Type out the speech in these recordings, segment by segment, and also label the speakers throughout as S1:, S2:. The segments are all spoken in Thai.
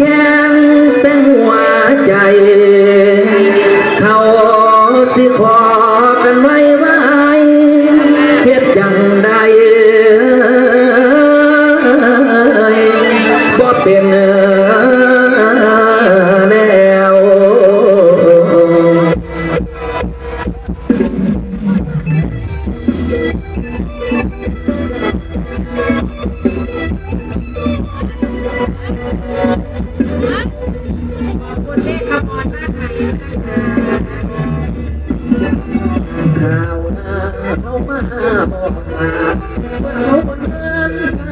S1: Yeah. Now, my God.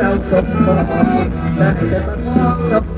S1: เราส
S2: ม
S1: บูรณ์ได้แต่รางมองเรา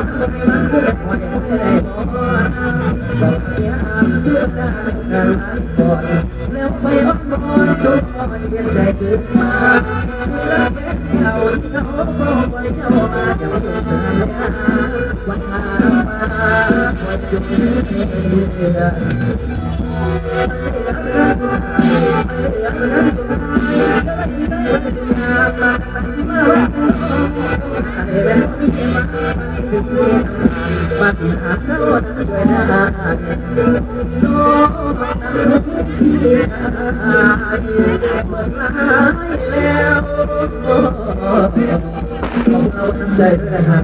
S1: มันเพียงใจเกิดมาเราเราก็ไปเที่ยวมเจ้าวันหามาวันจุดนี้เบัดหักโลดด้วยนะโน้บันั้นพี่ชายเมื่อลายแล้วเราำใจด้วยนะครับ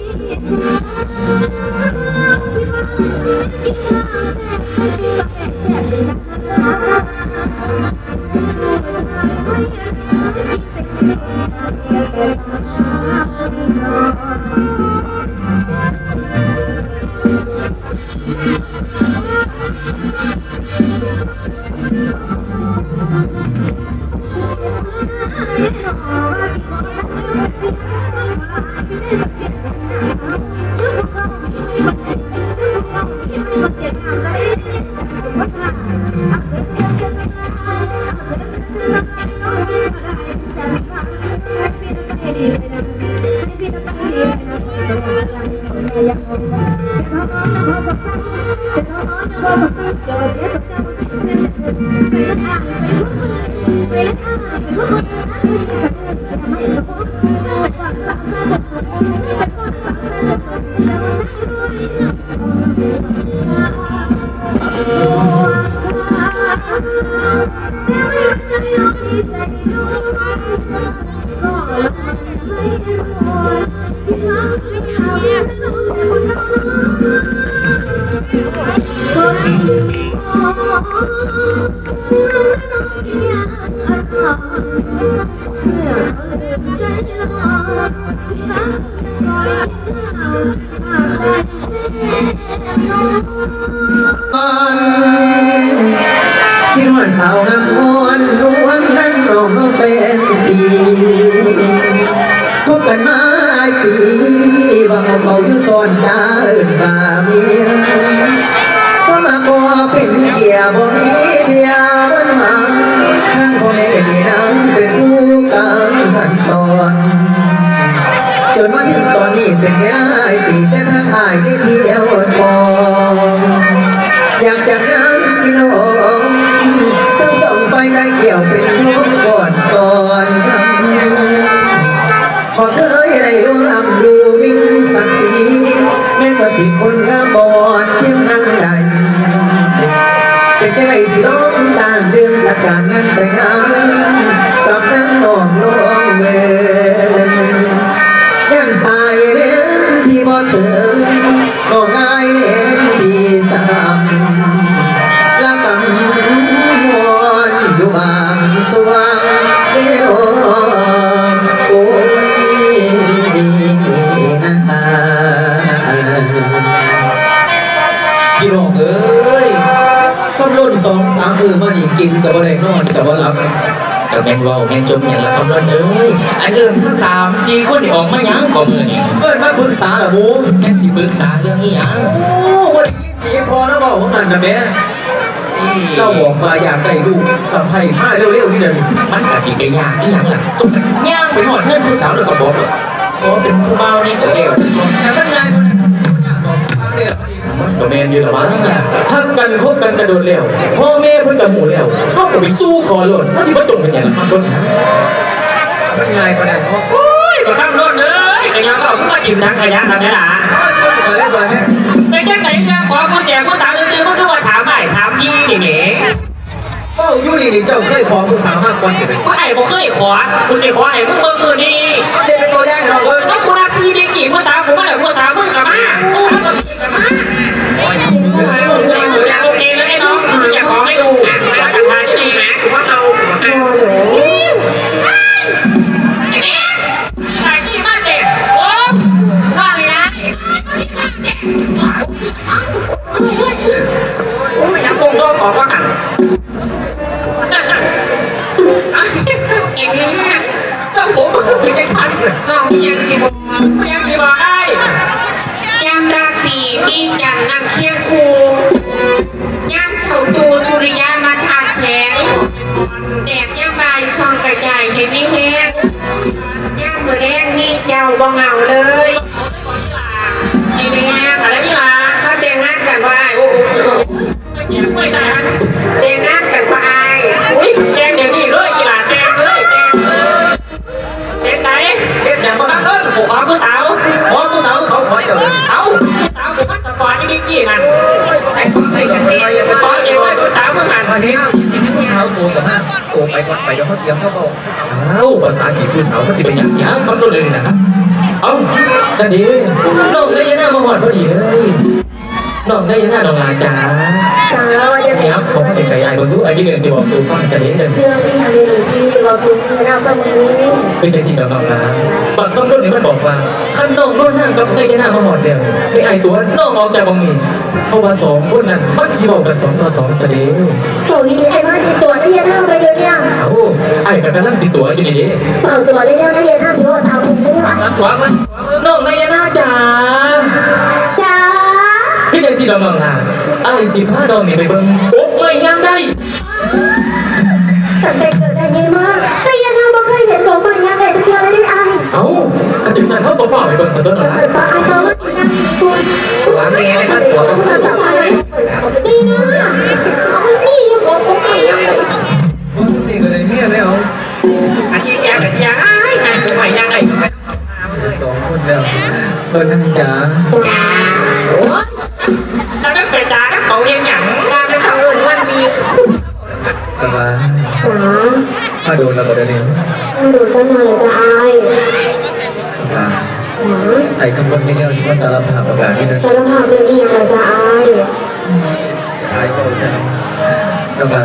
S2: Thank you. Thank you. คิ
S3: ดว่าสาวงามอ่อนนวลนั่งรองน้องเป็นปีพบกันมาหลายปีบางเขาอยู่ตอนดาเอินบาเมียก็มาขอเป็นเกียร์บ่มีเบียร์วันมา พ่อแม่ดีน้ำเป็นผู้กำกันสอนจนมาถึงตอนนี้เป็นเวลาหลายปีแต่ทางอายได้ทีเดียวก่ออยากจะนั่งกินหอมทั้งสองไฟใกล้เกี่ยวเป็นทุกก่อนก่อนกันพอเคยได้ร่วงลำดูวิ่งสักสีแม้ว่าสิคนงามบอดเทียมนั่งใด เป็นจะไรสิล้มต่าเรื่องจัดการงานแต่งงานกับนั่งมองลงเวรเงินสายเรื่องที่บ่เถิง
S4: แมงเว่าแมงจมอย่างละคำนั้นเอ้ยอันเอิญทั้งสามสี่คนนี่ออกมาหยังก่อมือนี่
S3: เอิ้นมาปรึกษาเหรอหมู
S4: แม่นสิปรึกษาเรื่องนี้หยัง
S3: โอ้วันนี้ดีพอแล้วบอกของมันนะแม่เราบอกมาอยากได้ลูกสัมภัยมาเร็วๆนี่เดี๋ยวนี้
S4: มันกะสิไปยากอีหยังล่ะต้องกันย่างไปหอดเพื่อนผู้สาวแล้วก็บอกว่าขอเป็นผู้เบานี่ก็เร็วขึ้นก่อน
S3: แต่ตั้งไงมันอยากบอกฟังเดี๋ยวนี้
S4: มัน ก็แมนอยู่ละมั้งล่ะถ้ากันคบกันกระโดดเร็วพ่อแม่เพิ่นกับหมู่แล้วเขาก็ไปสู้ขอโลดว่าที่บ่ตรงกันอย่างนั้นต้น
S3: มันไงประเด็นเพราะ
S4: โอ้ยบ่คำโลดเลยก็ยังก็เอามาจิ้มทางขยะทำไงล่ะ
S3: ก่อนแรกก่อนแม่
S4: ไปแจ้งไหนยังขอผู้เสียผู้สาวซื้อมันคือว่าถามใหม่ถามยี่นี่แหม
S3: โอ้ยูนี่นี่เจ้าเคยขอผู้สาวมากกว่าเดี๋ยวนี้
S4: กูไอ้บ่เคยขอกูสิขอให้มึงเบิ่งมือนี่
S3: รี
S4: มีจัน
S5: ทร์นั่งเคียงคูย่ามเสาตูจุริยามาทางแสงแดดยามบ่ายส่องกระจายเห็นไม่แห้งย่ามมือแดงนี่เจ้าบ่เหงาเลย กี่
S4: มั
S5: น
S4: ไอ้
S3: คนไอ้ไอ้ยังเป็น
S4: ข
S3: ตั
S4: อ
S3: ว
S4: เก็บไว้ผู้สาวมึงนั่น
S3: วันนี้เขาโกงกับมากงไปก่อนไปเดี๋ยวเขาเตรียมเขาบอก
S4: เอ้าภาษาจีนผู้สาวเขาจะเป็นอย่างยังคำนวณเลยนะครับเอ้าแต่ดีน้องได้ยังหน้ามาหอดพอดีเลยน้องได้ยังหน้าน้องอาจารย์ ผมเป็นไก่ไอ้คนรู้ไอ้ที่เดินสิบอกตูฟังจะเลี้ยงเดิน
S6: เรื่องที่ทำให้พี่เราซุ้มเนื้อหน้าฟังรู้
S4: เป็นใจจริงกับน้องนะบางคำพูดนี้มันบอกว่าขั้นน้องโน่นนั่งกับได้ยันหน้ามาหอดเดียวในไอ้ตัวน้องออกจากบังมีเพราะว่าสองคนนั้นมันสิบอกกันสองต่อสองเสด็จ
S6: บอกดีๆไอ้บ้านที่ตัวได้ยันห้าไปเดียวเนี่ย
S4: เอ้าไอ้กับกันนั่งสิตัวอยู่ดีๆ
S6: เปิดตัวได้ยังได้ยันห้าสิว่าทำเองได้ไหม
S4: ๆสักตัวมันน้องได้ยันหน้าจ้า
S6: จ้า
S4: พี่ใจสิน้อง นะไอ้สิพาน้องนี่ไปเบิ่งโอ๊ไม่ยังได้
S6: ตั้งแต่เกิดได้ยินมาได้ยันห้าบอกเคยเห็นตัวมันยังได้ทุกอย่างไม่ได้ไอ้
S4: เอ้าอันเดียวกันเขาตัวฝ่าไปเบิ่งสะต้นหรอ
S6: เปิดปากไอ้ตัวมันยังมีตัววางเงี้ยในบ้านตัวผู้สาวอะไรเปิดเขาไปดีนะเอาไม่ดีบอกตรงไหนยังไง
S3: ว่าสติกันเลยเมียไม่เอา
S4: อันนี้เสียกับเสียไอ้ไอ้ตัวใหม่ยังไง
S3: สองคนแล้วเปิดนั่งจ๋า
S4: ถ้าไม่เป็นตาถ้าเขาเรียนอย่ง
S5: งานเป็นทางอื่นวันมี
S3: แต่ว่า
S6: จ้า
S3: มาโดนเราก็ได้เนี่ย
S6: ไม่ดูตั้งนานเลยจ้าไอ้
S3: ว่า
S6: จ้า
S3: ไอ้คำพูดนี้เนี่ยว่าสารภาพกับหลานนี่นะ
S6: สารภาพเรื่องอีกอย่างจ้าไอ้
S3: ไอ้ก็จะ
S6: จ
S4: น้องลา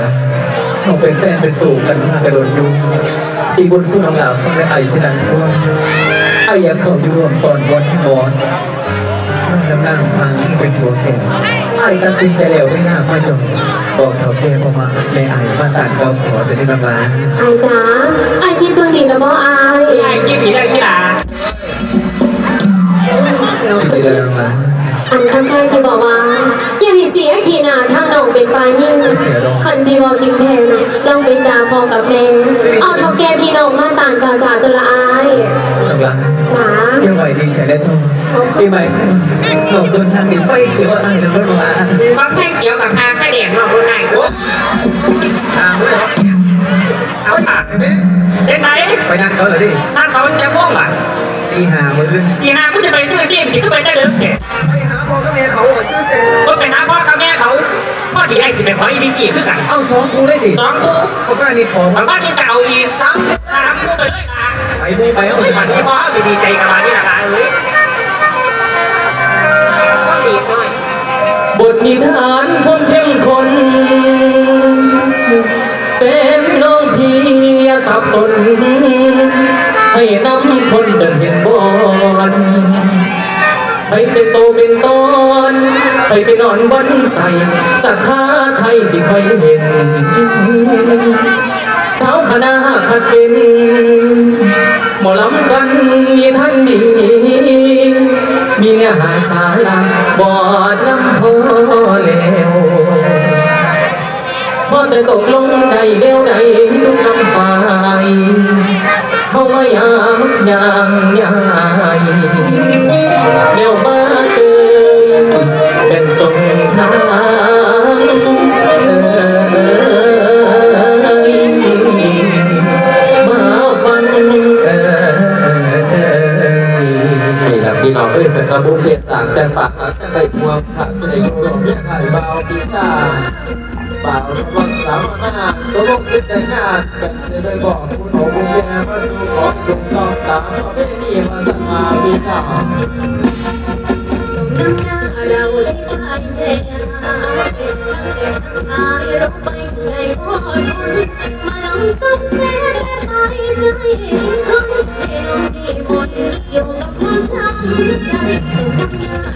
S4: เราเป็นแฟนเป็นสู่กันกระโดดยู่สีบุญสู้น้องลาฟังและไอ้สินันพวงไออยากษ์เขาอยู่ร่วมสอนบอลที่บอลน้ อน้ำหน้าพางที่เป็นผัวแก่ไอตัดสินใจแล้วไม่น่ามาจงบอกเขาแก่พอมาในไอ้มาตัดก็ขอเสด็จน้องลา
S7: ไอ้จ๋าไอ้คิดเบิ่งดีนะบ่ไอ้
S2: ไอ้คิดดีได้ที่หลา
S4: คิดดีเลยน้องลา
S7: อันข้างใจจะบอกว่า อย่าให้เสียขีนาถ้าน้องเป็นปลายิ่งคันที่ว่าจริงแท้นะน้องเป็นดาพอกับแม่เอาเท่าแก่พี่น้องมาต่างกาจ่าตัวละอาย
S4: น้องลา
S7: จ๋า
S4: เที่ยวไหวดีใจได้ทุ่งปีใหม่หลอกเดินทางนี้ไปเขียวไอน้องลา
S2: บางไฟเขียวกับพาไฟแดงนอกรถไหน
S4: โอ้ตามเลยเหรอ
S2: เอาค่ะเด็กไหน
S4: ไปนั่นเขาเหรอดิ
S2: ถ้าเขาจะม่วงอะ
S4: ตีหามือขึ้น
S2: อีนากูจะไปซื้อเสี้ยนที่ก็ไปได้เลยแก
S4: ไปหาพ่อกับแม่เขาก็ตื่นเต้น
S2: ก็ไปหาพ่อกับแม่เขาพ่อดีไอ้สิเป็นขออีบีจีขึ้นกัน
S4: เอาสองกูได้ดิ
S2: สองกู
S4: พ่อกล้านี่ขอ
S2: ผมว่าที่จะเอาอีก
S4: สาม
S2: สามกูไปเลย นะ
S4: ไปบูไปเอา
S2: เฮ้
S4: สิ
S2: ยวันที่พ่อจะดีใจกับมาที่ละละเอ้ยก็ดีหน่อย
S4: บทนิทานคนเข้มคนเป็นน้องพี่สับสน ให้น้ำคนเดินเห็นบอนให้เป็นโตเป็นตอนให้ไปนอนบนใส่สัทธาไทยสิคอยเห็น เช้าคณะขัดเป็นหมอลำกันมีท่านดี มีเนื้อหาสาระบอดน้ำพอแล้วพอแต่ตกลงใดเดียวใดทุกน้ำไปเขามายามยางยายเดี๋ยวมาเตยเป็นสงทา
S8: บาปาเบาวันสามหน้าตัวลงติดแต่งานกันเสียไปบอกคุณโอ้คุณแกมาดูของดวงต้องตามเอาไม่ดีมาสั่งมาพี่น้
S7: น้ำหน้าเราที่พายแจงเป็นทั้งเจ็บทั้งอายเราไปเหนื่อยก็ทนมาลำซ้ำแซ่และไปใจคำเดียวที่หมดอยู่กับความช้ำใจสมน้ำหน้า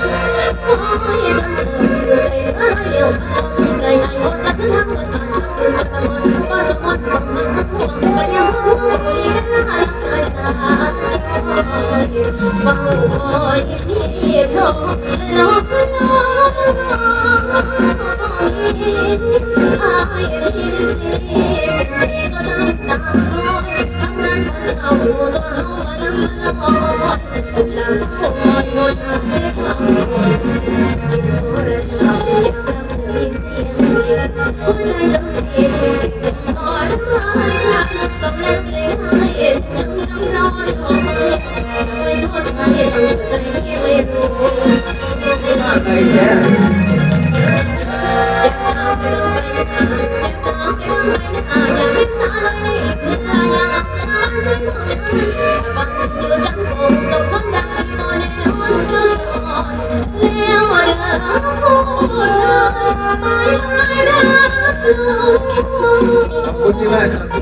S7: คอย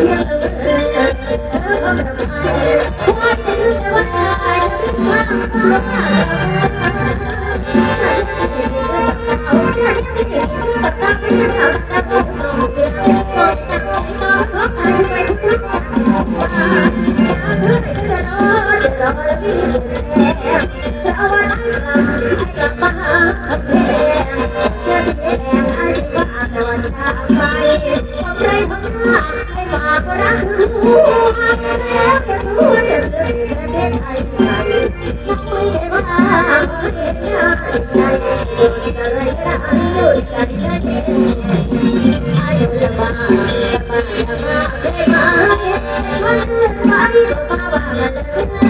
S7: Yeah. อก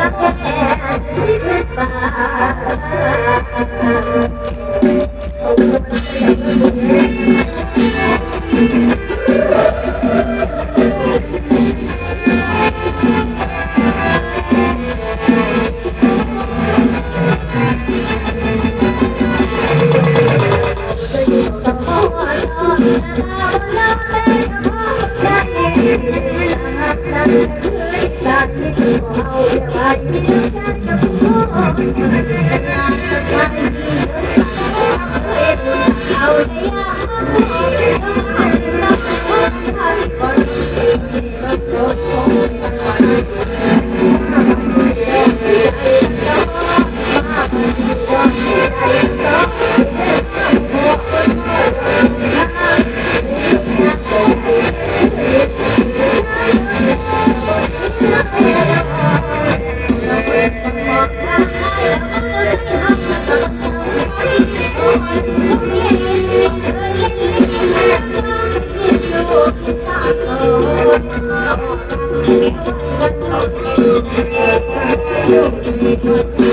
S7: รัก
S6: 嗯。